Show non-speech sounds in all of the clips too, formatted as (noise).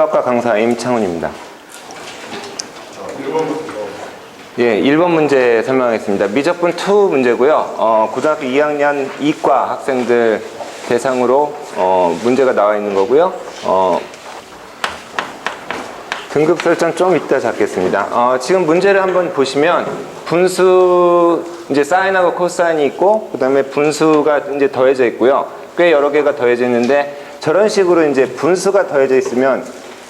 학과 강사 임창훈입니다. 예, 1번 문제 설명하겠습니다. 미적분 2 문제고요. 어, 고등학교 2학년 이과 학생들 대상으로 어, 문제가 나와 있는 거고요. 어, 등급 설정 좀 이따 잡겠습니다. 어, 지금 문제를 한번 보시면 분수 이제 사인하고 코사인이 있고 그다음에 분수가 이제 더해져 있고요. 꽤 여러 개가 더해져 있는데 저런 식으로 이제 분수가 더해져 있으면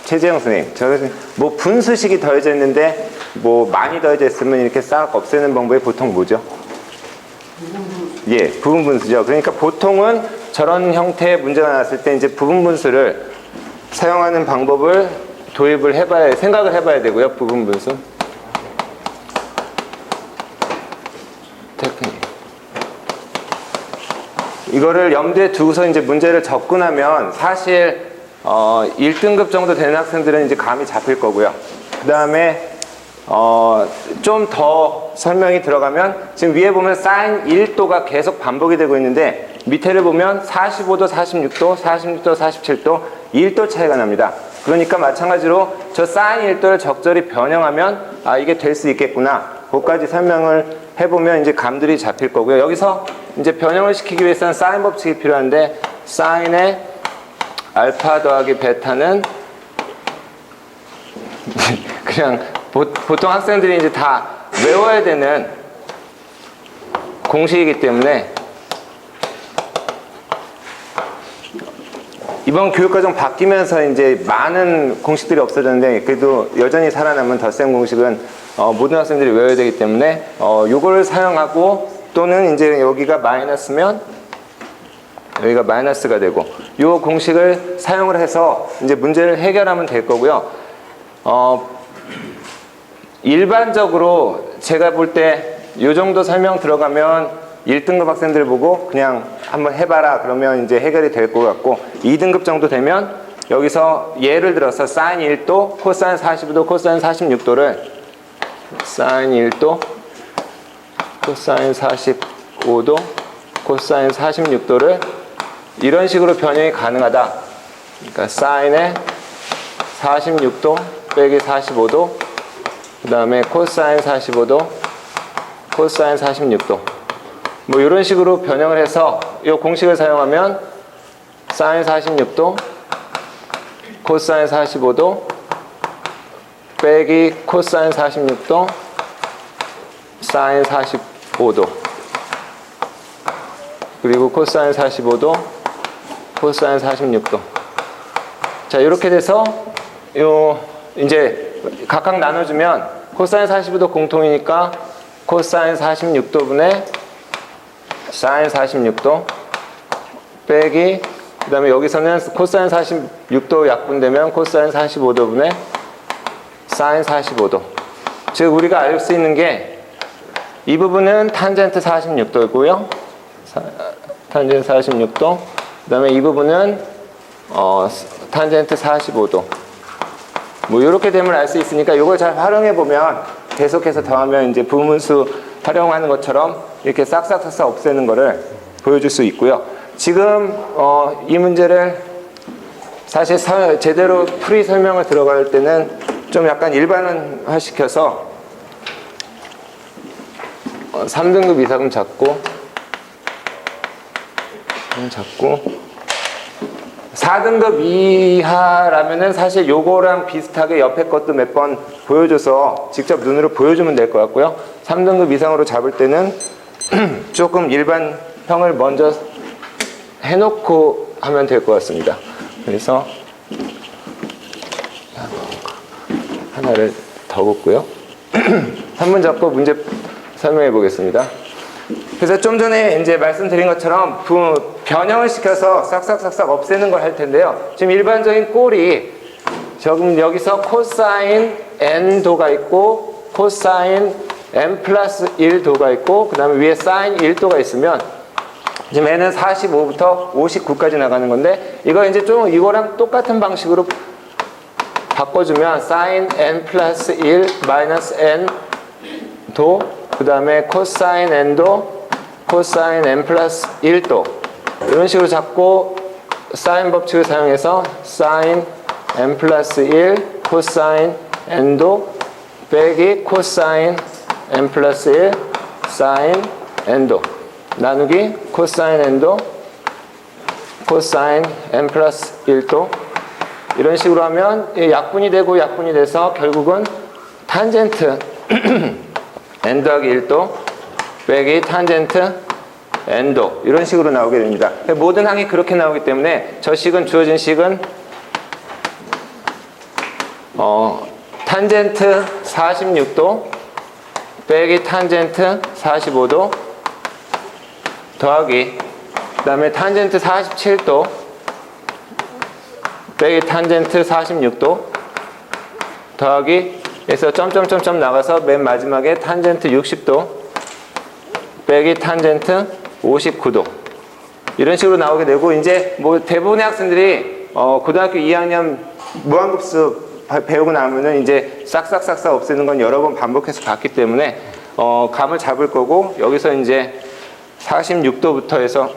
최재형 선생님, 저는 뭐 분수식이 더해져 있는데 뭐 많이 더해져 있으면 이렇게 싹 없애는 방법이 보통 뭐죠? 예, 부분 분수죠. 그러니까 보통은 저런 형태의 문제가 나왔을 때 이제 부분 분수를 사용하는 방법을 도입을 해봐야 생각을 해봐야 되고요. 부분 분수. 이거를 염두에 두고서 이제 문제를 접근하면 사실 어, 1등급 정도 되는 학생들은 이제 감이 잡힐 거고요. 그 다음에 어, 좀 더 설명이 들어가면 지금 위에 보면 사인 1도가 계속 반복이 되고 있는데 밑에를 보면 45도, 46도, 46도, 47도 1도 차이가 납니다. 그러니까 마찬가지로 저 사인 1도를 적절히 변형하면 아 이게 될 수 있겠구나. 그까지 설명을 해보면 이제 감들이 잡힐 거고요. 여기서 이제 변형을 시키기 위해서는 사인 법칙이 필요한데 사인의 알파 더하기 베타는 (laughs) 그냥 보, 보통 학생들이 이제 다 외워야 되는 공식이기 때문에 이번 교육과정 바뀌면서 이제 많은 공식들이 없어졌는데 그래도 여전히 살아남은 덧셈 공식은 어, 모든 학생들이 외워야 되기 때문에 어, 요거를 사용하고 또는 이제 여기가 마이너스면 여기가 마이너스가 되고 이 공식을 사용을 해서 이제 문제를 해결하면 될 거고요. 어, 일반적으로 제가 볼 때 이 정도 설명 들어가면 1등급 학생들 보고 그냥 한번 해봐라 그러면 이제 해결이 될 것 같고 2등급 정도 되면 여기서 예를 들어서 사인 1도, 코사인 45도, 코사인 46도를 사인 1도, 코사인 45도, 코사인 46도를 이런 식으로 변형이 가능하다. 그러니까 사인의 46도 빼기 45도, 그 다음에 코사인 45도, 코사인 46도. 뭐 이런 식으로 변형을 해서 이 공식을 사용하면 사인 46도, 코사인 45도, 빼기 코사인 46도, 사인 45도. 그리고 코사인 45도, 코사인 46도. 자, 이렇게 돼서 요 이제 각각 나눠주면 코사인 45도 공통이니까 코사인 46도 분의 사인 46도 빼기 그 다음에 여기서는 코사인 46도 약분되면 코사인 45도 분의 사인 45도 즉 우리가 알 수 있는 게 이 부분은 탄젠트 46도고요 탄젠트 46도 그 다음에 이 부분은 어, 탄젠트 45도 뭐 이렇게 되면 알 수 있으니까 이걸 잘 활용해 보면 계속해서 더하면 이제 부분수 활용하는 것처럼 이렇게 싹싹싹싹 없애는 거를 보여줄 수 있고요. 지금 어, 이 문제를 사실 사- 제대로 풀이 설명을 들어갈 때는 좀 약간 일반화 시켜서 어, 3등급 이상은 잡고 음, 잡고 4등급 이하라면은 사실 요거랑 비슷하게 옆에 것도 몇 번 보여줘서 직접 눈으로 보여주면 될 것 같고요. 3등급 이상으로 잡을 때는 (clears throat) 조금 일반형을 먼저 해놓고 하면 될 것 같습니다. 그래서 하나를 더 긋고요. (clears throat) 한번 잡고 문제 설명해 보겠습니다. 그래서 좀 전에 이제 말씀드린 것처럼 부, 변형을 시켜서 싹싹싹싹 없애는 걸 할 텐데요. 지금 일반적인 꼴이 지금 여기서 코사인 n도가 있고 코사인 n 플러스 1도가 있고 그 다음에 위에 사인 1도가 있으면 지금 n은 45부터 59까지 나가는 건데 이거 이제 좀 이거랑 똑같은 방식으로 바꿔주면 사인 n 플러스 1 마이너스 n 도, 그 다음에 코사인 n도, 코사인 n 플러스 1도 이런 식으로 잡고 사인 법칙을 사용해서 사인 n 플러스 1 코사인 n도 빼기 코사인 n 플러스 1 사인 n도 나누기 코사인 n도 코사인 n 플러스 1도 이런 식으로 하면 이 약분이 되고 약분이 돼서 결국은 탄젠트 (clears throat) n 더하기 1도 빼기 탄젠트 n도 이런 식으로 나오게 됩니다. 모든 항이 그렇게 나오기 때문에 저 식은 주어진 식은 어, 탄젠트 46도 빼기 탄젠트 45도 더하기 그 다음에 탄젠트 47도 빼기 탄젠트 46도 더하기 해서 점점점점 나가서 맨 마지막에 탄젠트 60도 빼기 탄젠트 59도. 이런 식으로 나오게 되고 이제 뭐 대부분의 학생들이 어 고등학교 2학년 무한급수 바- 배우고 나면은 이제 싹싹싹싹 없애는 건 여러 번 반복해서 봤기 때문에 어 감을 잡을 거고 여기서 이제 46도부터 해서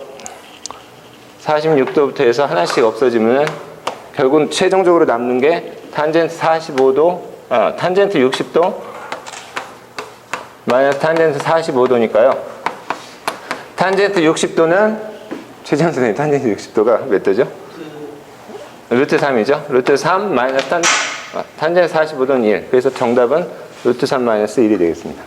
46도부터 해서 하나씩 없어지면은 결국은 최종적으로 남는 게 탄젠트 45도, 아, 탄젠트 60도 마이너스 탄젠트 45도니까요. 탄젠트 60도는 최재현 선생님 탄젠트 60도가 몇 도죠? 루트 3이죠. 루트 3 마이너스 탄, 아, 탄젠트 45도는 1. 그래서 정답은 루트 3 마이너스 1이 되겠습니다.